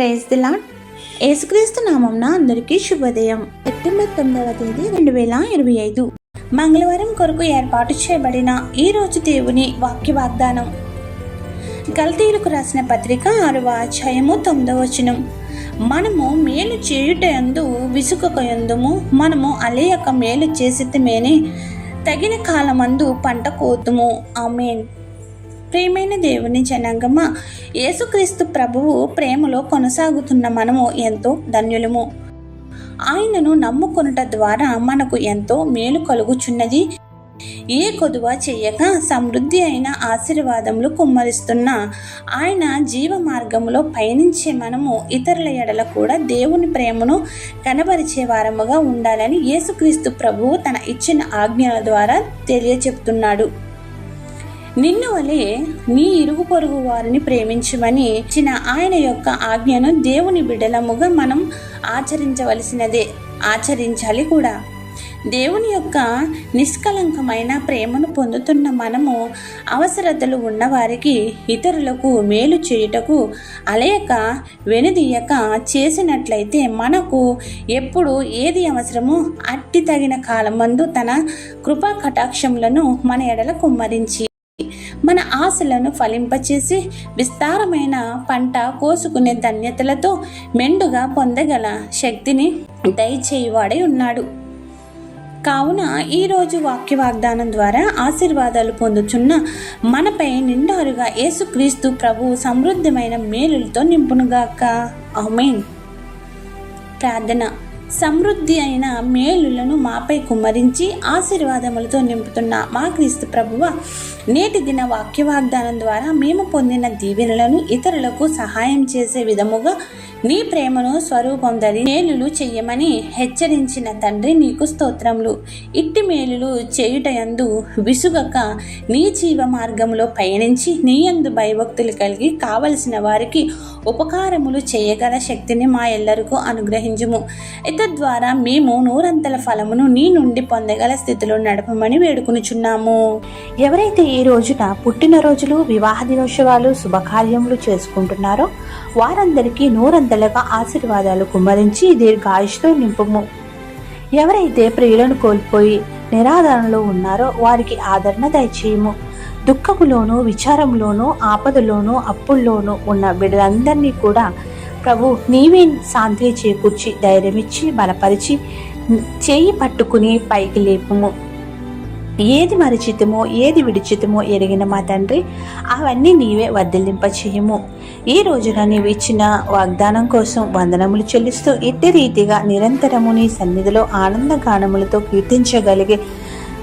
Praise the lord యేసుక్రీస్తు నామంన అందరికీ శుభోదయం. సెప్టెంబర్ తొమ్మిదవ తేదీ రెండు వేల ఇరవై ఐదు. మంగళవారం కొరకు ఏర్పాటు చేయబడిన ఈ రోజు దేవుని వాక్య వాగ్దానం. గల్తీలకు రాసిన పత్రిక ఆరవ అధ్యాయము తొమ్మిదవ వచనం. మనము మేలు చేయుట యందు విసుకక యందుము మనము అలేయక మేలు చేసితమేనే తగిన కాలమందు పంట కోతుము. ఆమెన్. ప్రేమైన దేవుని జనాంగమ యేసుక్రీస్తు ప్రభువు ప్రేమలో కొనసాగుతున్న మనము ఎంతో ధన్యులము. ఆయనను నమ్ముకొనుట ద్వారా మనకు ఎంతో మేలు కలుగుచున్నది. ఏ కొదువ చెయ్యక సమృద్ధి అయిన ఆశీర్వాదములు కుమ్మరిస్తున్న ఆయన జీవ మార్గంలో పయనించే మనము ఇతరుల ఎడల కూడా దేవుని ప్రేమను కనబరిచే వారముగా ఉండాలని యేసుక్రీస్తు ప్రభువు తన ఇచ్చిన ఆజ్ఞల ద్వారా తెలియచెప్తున్నాడు. నిన్ను వలె నీ ఇరుగు పొరుగు వారిని ప్రేమించమని ఇచ్చిన ఆయన యొక్క ఆజ్ఞను దేవుని బిడలముగా మనం ఆచరించవలసినదే. ఆచరించాలి కూడా. దేవుని యొక్క నిష్కలంకమైన ప్రేమను పొందుతున్న మనము అవసరతలు ఉన్నవారికి ఇతరులకు మేలు చేయుటకు అలయక వెనుదీయక చేసినట్లయితే మనకు ఎప్పుడు ఏది అవసరమో అట్టి తగిన కాలమందు తన కృపా కటాక్షములను మన ఎడల కుమ్మరించి మన ఆశలను ఫలింపచేసి విస్తారమైన పంట కోసుకునే ధన్యతలతో మెండుగా పొందగల శక్తిని దయచేయువాడై ఉన్నాడు. కావున ఈరోజు వాక్య వాగ్దానం ద్వారా ఆశీర్వాదాలు పొందుచున్న మనపై నిండారుగా యేసుక్రీస్తు ప్రభు సమృద్ధమైన మేలులతో నింపునుగాక. ఆమెన్. ప్రార్థన. సమృద్ధి అయిన మేలులను మాపై కుమ్మరించి ఆశీర్వాదములతో నింపుతున్న మా క్రీస్తు ప్రభువ నేటి దిన వాక్య వాగ్దానం ద్వారా మేము పొందిన దీవెనలను ఇతరులకు సహాయం చేసే విధముగా నీ ప్రేమను స్వరూపం ధరి మేలులు చెయ్యమని హెచ్చరించిన తండ్రి నీకు స్తోత్రములు. ఇట్టి మేలులు చేయుటయందు విసుగక నీ జీవ మార్గంలో పయనించి నీ యందు భయభక్తులు కలిగి కావలసిన వారికి ఉపకారములు చేయగల శక్తిని మా ఎల్లరికూ అనుగ్రహించుము. ఇతద్వారా మేము నూరంతల ఫలమును నీ నుండి పొందగల స్థితిలో నడపమని వేడుకునుచున్నాము. ఎవరైతే ఈ రోజున పుట్టినరోజులు వివాహ దినోత్సవాలు శుభకార్యములు చేసుకుంటున్నారో వారందరికీ నూరంతలుగా ఆశీర్వాదాలు కుమ్మరించి దీర్ఘాయుష్తో నింపుము. ఎవరైతే ప్రియులను కోల్పోయి నిరాధారణలో ఉన్నారో వారికి ఆదరణ దయచేయము. దుఃఖములోను విచారంలోను ఆపదలోను అప్పుల్లోనూ ఉన్న బిడ్డలందరినీ కూడా ప్రభు నీవే శాంతి చేకూర్చి ధైర్యమిచ్చి బలపరిచి చేయి పట్టుకుని పైకి లేపుము. ఏది మరిచితమో ఏది విడిచితమో ఎరిగిన మా తండ్రి అవన్నీ నీవే వర్ధిల్లింప చేయము ఈ రోజున నీవు ఇచ్చిన వాగ్దానం కోసం వందనములు చెల్లిస్తూ ఇట్టి రీతిగా నిరంతరము నీ సన్నిధిలో ఆనంద గానములతో కీర్తించగలిగే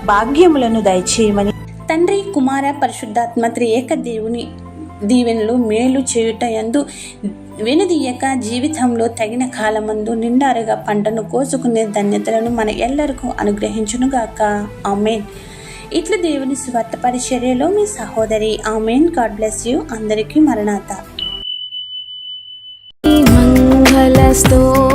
భాగ్యములను దయచేయమని. తండ్రి కుమార పరిశుద్ధాత్మ త్రియేక దేవుని దీవెనలు మేలు చేయుట ఎందు వెనుదీయక జీవితంలో తగిన కాలమందు నిండారుగా పంటను కోసుకునే ధన్యతలను మన ఎల్లరికూ అనుగ్రహించునుగాక. ఆమెన్. ఇట్లా దేవుని స్వార్థ పరిచర్యలో మీ సహోదరి ఆమెన్. God bless you. అందరికీ మరణాత. స్తో